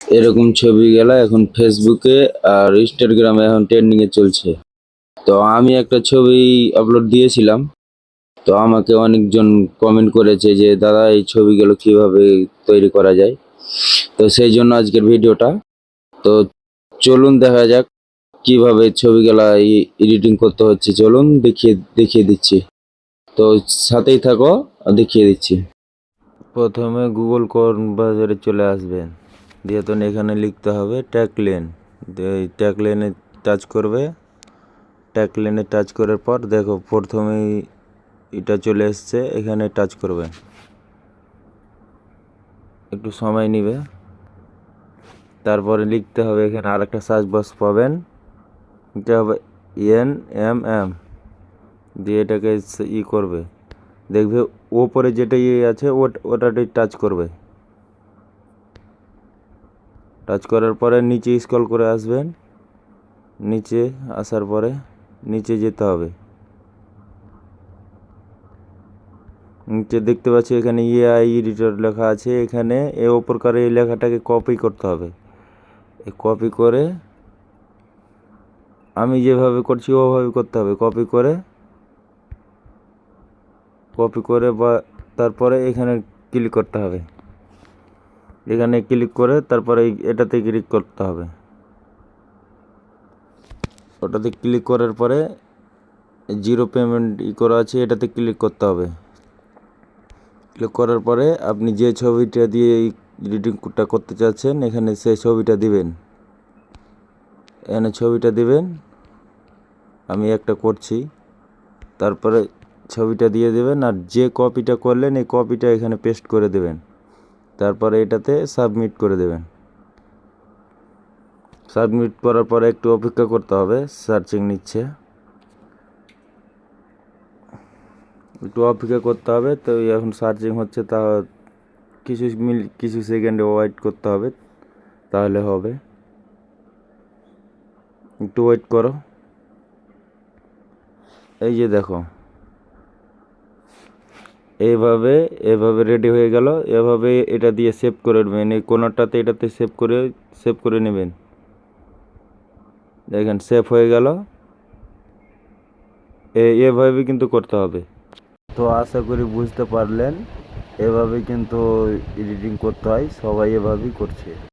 এরকম ছবিগুলা এখন ফেসবুকে আর ইনস্টাগ্রামে এখন ট্রেন্ডিং এ চলছে। তো আমি একটা ছবি আপলোড দিয়েছিলাম। তো আমাকে অনেকজন কমেন্ট করেছে যে, দাদা, এই ছবিগুলো কীভাবে তৈরি করা যায়? তো সেই জন্য আজকের ভিডিওটা। তো চলুন দেখা যাক কীভাবে ছবিগুলা এডিটিং করতে হচ্ছে। চলুন দেখিয়ে দেখিয়ে দিচ্ছি। তো সাথেই থাকো, দেখিয়ে দিচ্ছি। প্রথমে গুগল কোন বাজারে চলে আসবেন। দিয়ে তো এখানে লিখতে হবে ট্যাগলেন ট্যাগলেনে টাচ করবে। ট্যাগলেনে টাচ করার পর দেখো প্রথমেই এটা চলে এসছে, এখানে টাচ করবে। একটু সময় নিবে। তারপরে লিখতে হবে এখানে আরেকটা সার্চ বক্স পাবেন। এটা হবে এন এম এম দিয়ে এটাকে ই করবে। দেখবে ওপরে যেটা ইয়ে আছে, ওট- ওটাতেই টাচ করবে। টাচ করার পরে নিচে স্ক্রল করে আসবেন। নিচে আসার পরে নিচে যেতে হবে। নিচে দেখতে পাচ্ছি এখানে এআই এডিটর লেখা আছে। এখানে এ প্রকারে এই লেখাটাকে কপি করতে হবে। কপি করে আমি যেভাবে করছি ওভাবে করতে হবে। কপি করে কপি করে বা তারপরে এখানে ক্লিক করতে হবে। এখানে ক্লিক করে তারপরে এটাতে ক্লিক করতে হবে। ওটাতে ক্লিক করার পরে জিরো পেমেন্ট ই করা আছে, এটাতে ক্লিক করতে হবে। ক্লিক করার পরে আপনি যে ছবিটা দিয়ে এই এডিটিংটা করতে চাচ্ছেন, এখানে সেই ছবিটা দিবেন। এখানে ছবিটা দিবেন। আমি একটা করছি। তারপরে ছবিটা দিয়ে দেবেন আর যে কপিটা করলেন, এই কপিটা এখানে পেস্ট করে দেবেন। তারপরে এটাতে সাবমিট করে দেবেন। সাবমিট করার পরে একটু অপেক্ষা করতে হবে সার্চিং নিচ্ছে। একটু অপেক্ষা করতে হবে, তো এখন সার্চিং হচ্ছে, তা কিছু মিল, কিছু সেকেন্ডে ওয়েট করতে হবে, তাহলে হবে। একটু ওয়েট করো। এই যে দেখো এইভাবে এভাবে রেডি হয়ে গেল। এভাবে এটা দিয়ে সেভ করে নেবেন। এই কোনারটাতে এটাতে সেভ করে সেভ করে নেবেন। দেখেন সেভ হয়ে গেল। এভাবে কিন্তু করতে হবে। তো আশা করি বুঝতে পারলেন। এভাবে কিন্তু এডিটিং করতে হয়। সবাই এভাবেই করছে।